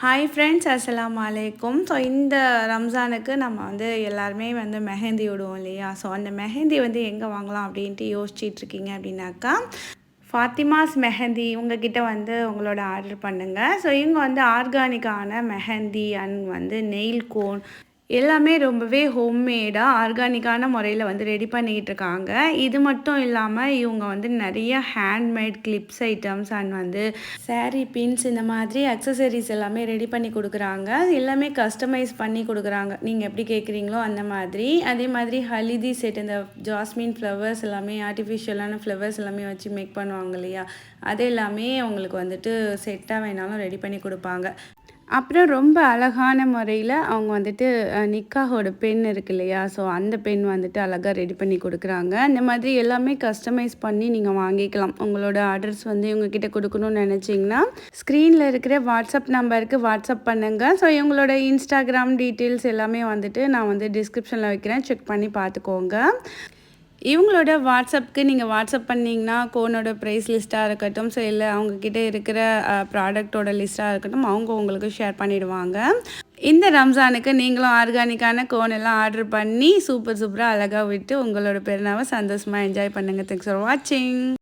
Hi friends அஸ்லாம் அலைக்கும் so இந்த ரம்ஜானுக்கு நம்ம வந்து எல்லாருமே வந்து மெஹந்தி விடுவோம் இல்லையா? ஸோ அந்த மெஹந்தி வந்து எங்கே வாங்கலாம் அப்படின்ட்டு யோசிச்சிட்டு இருக்கீங்க அப்படின்னாக்கா ஃபாத்திமாஸ் மெஹந்தி இவங்கக்கிட்ட வந்து உங்களோட ஆர்டர் பண்ணுங்கள் ஸோ இவங்க வந்து ஆர்கானிக்கான மெஹந்தி அண்ட் வந்து நெயில் கோன் எல்லாமே ரொம்பவே ஹோம்மேடாக ஆர்கானிக்கான முறையில் வந்து ரெடி பண்ணிக்கிட்டு இருக்காங்க இது மட்டும் இல்லாமல் இவங்க வந்து நிறைய ஹேண்ட்மேட் கிளிப்ஸ் ஐட்டம்ஸ் அண்ட் வந்து சாரீ பின்ஸ் இந்த மாதிரி அக்சசரிஸ் எல்லாமே ரெடி பண்ணி கொடுக்குறாங்க. எல்லாமே கஸ்டமைஸ் பண்ணி கொடுக்குறாங்க. நீங்கள் எப்படி கேட்குறீங்களோ அந்த மாதிரி. அதே மாதிரி ஹலிதி செட் இந்த ஜாஸ்மின் ஃப்ளவர்ஸ் எல்லாமே ஆர்டிஃபிஷியலான ஃப்ளவர்ஸ் எல்லாமே வச்சு மேக் பண்ணுவாங்க இல்லையா? அது எல்லாமே அவங்களுக்கு வந்துட்டு செட்டாக வேணாலும் ரெடி பண்ணி கொடுப்பாங்க. அப்புறம் ரொம்ப அழகான முறையில் அவங்க வந்துட்டு நிக்காகோட பென் இருக்கு இல்லையா? ஸோ அந்த பென் வந்துட்டு அழகாக ரெடி பண்ணி கொடுக்குறாங்க. இந்த மாதிரி எல்லாமே கஸ்டமைஸ் பண்ணி நீங்கள் வாங்கிக்கலாம். உங்களோட ஆர்டர்ஸ் வந்து இவங்கக்கிட்ட கொடுக்கணும்னு நினச்சிங்கன்னா ஸ்க்ரீனில் இருக்கிற வாட்ஸ்அப் நம்பருக்கு வாட்ஸ்அப் பண்ணுங்கள் ஸோ இவங்களோட இன்ஸ்டாகிராம் டீட்டெயில்ஸ் எல்லாமே வந்துட்டு நான் வந்து டிஸ்கிரிப்ஷனில் வைக்கிறேன். செக் பண்ணி பார்த்துக்கோங்க. இவங்களோட வாட்ஸ்அப்புக்கு நீங்கள் வாட்ஸ்அப் பண்ணிங்கன்னா கோனோட ப்ரைஸ் லிஸ்ட்டாக இருக்கட்டும் ஸோ இல்லை அவங்கக்கிட்ட இருக்கிற ப்ராடக்டோட லிஸ்ட்டாக இருக்கட்டும் அவங்க உங்களுக்கு ஷேர் பண்ணிவிடுவாங்க இந்த ரம்ஜானுக்கு நீங்களும் ஆர்கானிக்கான கோன் எல்லாம் ஆர்டர் பண்ணி சூப்பர் சூப்பராக அழகாக விட்டு உங்களோட பெருநாவை சந்தோஷமாக என்ஜாய் பண்ணுங்கள் தேங்க்ஸ் ஃபார் வாட்சிங்